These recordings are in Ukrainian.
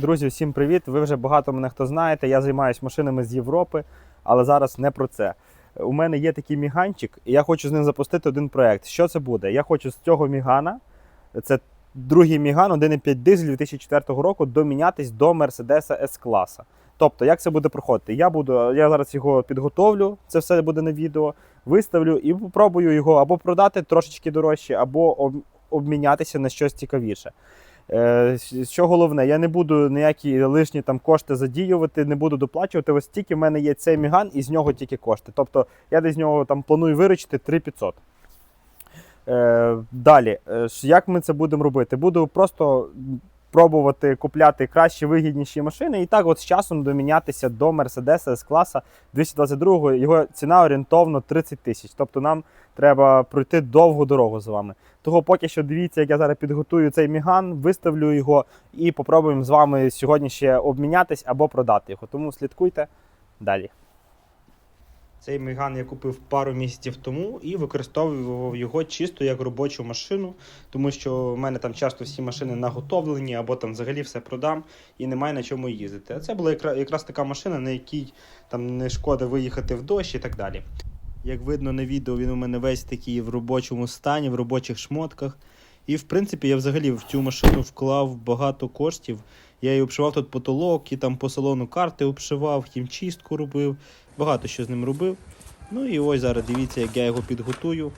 Друзі, всім привіт! Ви вже багато мене хто знаєте. Я займаюся машинами з Європи, але зараз не про це. У мене є такий міганчик, і я хочу з ним запустити один проект. Що це буде? Я хочу з цього мігана, це другий міган 1.5 дизель 2004 року, домінятись до Mercedes s класа. Тобто, як це буде проходити? Я буду, я зараз його підготовлю, це все буде на відео, виставлю і попробую його або продати трошечки дорожче, або обмінятися на щось цікавіше. Е, Що головне, я не буду ніякі лишні там кошти задіювати, не буду доплачувати. Ось тільки в мене є цей міган, і з нього тільки кошти. Тобто я десь з нього там планую виручити 3500. Е, далі, е, як ми це будемо робити? Буду просто пробувати купляти кращі, вигідніші машини, і так от з часом домінятися до Mercedes s класа 222 Його ціна орієнтовно 30 тисяч. Тобто нам треба пройти довгу дорогу з вами. Того поки що дивіться, як я зараз підготую цей міган, виставлю його і попробуємо з вами сьогодні ще обмінятись або продати його. Тому слідкуйте далі. Цей міган я купив пару місяців тому і використовував його чисто як робочу машину, тому що в мене там часто всі машини наготовлені, або там взагалі все продам і немає на чому їздити. А це була якраз така машина, на якій там не шкода виїхати в дощ і так далі. Як видно на відео, він у мене весь такий в робочому стані, в робочих шмотках. І в принципі я взагалі в цю машину вклав багато коштів. Я її обшивав тут потолок, і там по салону карти обшивав, хімчистку робив, багато що з ним робив. Ну і ось зараз дивіться, як я його підготую.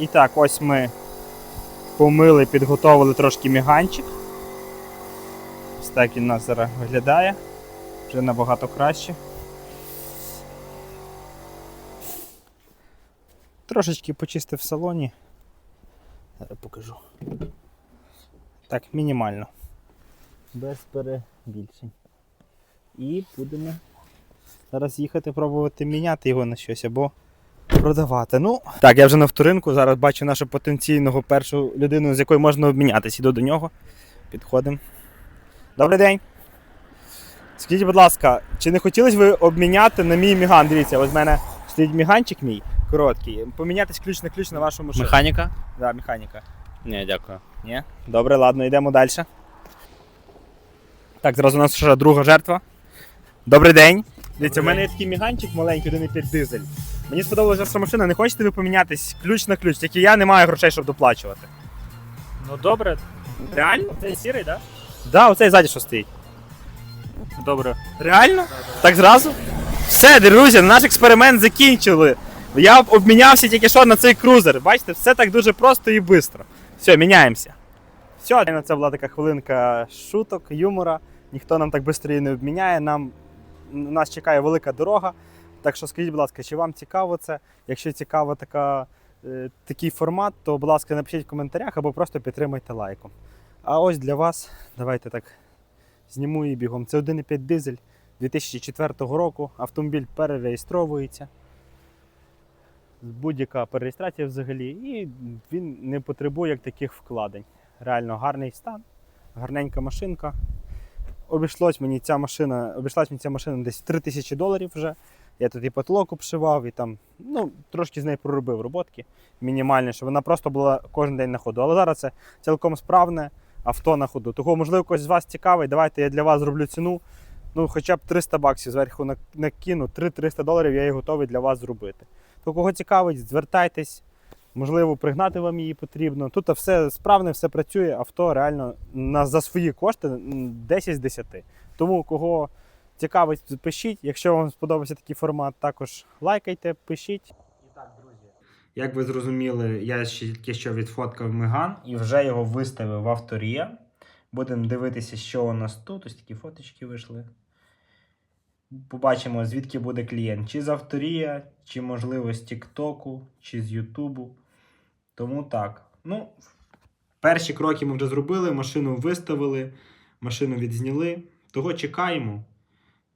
І так, ось ми помили, підготовили трошки міганчик. Ось так він у нас зараз виглядає. Вже набагато краще. Трошечки почистив в салоні. Зараз покажу. Так, мінімально. Без перебільшень. І будемо зараз їхати пробувати міняти його на щось або продавати. Ну, так, я вже на вторинку. Зараз бачу нашого потенційного першу людину, з якою можна обмінятися. Іду до нього. Підходимо. Добрий день. Скажіть, будь ласка, чи не хотілося ви обміняти на мій міган? Дивіться, ось в мене стоїть міганчик мій короткий. Помінятись ключ на ключ на вашу машину. Механіка? Да, механіка. Ні, дякую. Ні? Добре, ладно, йдемо далі. Так, зараз у нас ще друга жертва. Добрий день. Дивіться, у мене є такий міганчик маленький, 1,5 дизель. Мені сподобалася ваша машина, не хочете ви помінятись ключ на ключ, тільки я не маю грошей, щоб доплачувати. Ну добре, Реально? це сірий, так? Да, оцей ззаді що стоїть. Да? Добре. Реально? Так зразу? Все, друзі, наш експеримент закінчили. Я обмінявся тільки що на цей крузер. Бачите, все так дуже просто і швидко. Все, міняємося. Все, це була така хвилинка шуток, юмора. Ніхто нам так швидко її не обміняє. Нам, нас чекає велика дорога. Так що скажіть, будь ласка, чи вам цікаво це? Якщо цікаво така, е, такий формат, то, будь ласка, напишіть в коментарях або просто підтримайте лайком. А ось для вас, давайте так зніму її бігом. Це 1,5 дизель 2004 року. Автомобіль перереєстровується. Будь-яка перереєстрація взагалі, і він не потребує таких вкладень. Реально гарний стан, гарненька машинка. Обійшлось мені ця машина, обійшлась мені ця машина десь в 3 тисячі доларів вже. Я тут і потолок обшивав, і там, ну, трошки з нею проробив роботки мінімальні, щоб вона просто була кожен день на ходу. Але зараз це цілком справне, авто на ходу. Того, можливо, когось з вас цікавить, давайте я для вас зроблю ціну. Ну, хоча б 300 баксів зверху на- накину, 3-300 доларів я її готовий для вас зробити. То кого цікавить, звертайтесь. Можливо, пригнати вам її потрібно. Тут все справне, все працює, авто реально на, за свої кошти 10 з 10. Тому кого цікавить, пишіть. Якщо вам сподобався такий формат, також лайкайте, пишіть. І так, друзі. Як ви зрозуміли, я ще тільки що відфоткав Меган і вже його виставив в авторія. Будемо дивитися, що у нас тут. Ось такі фоточки вийшли. Побачимо, звідки буде клієнт. Чи з авторія, чи, можливо, з Тіктоку, чи з Ютубу. Тому так. Ну, перші кроки ми вже зробили, машину виставили, машину відзняли. Того чекаємо.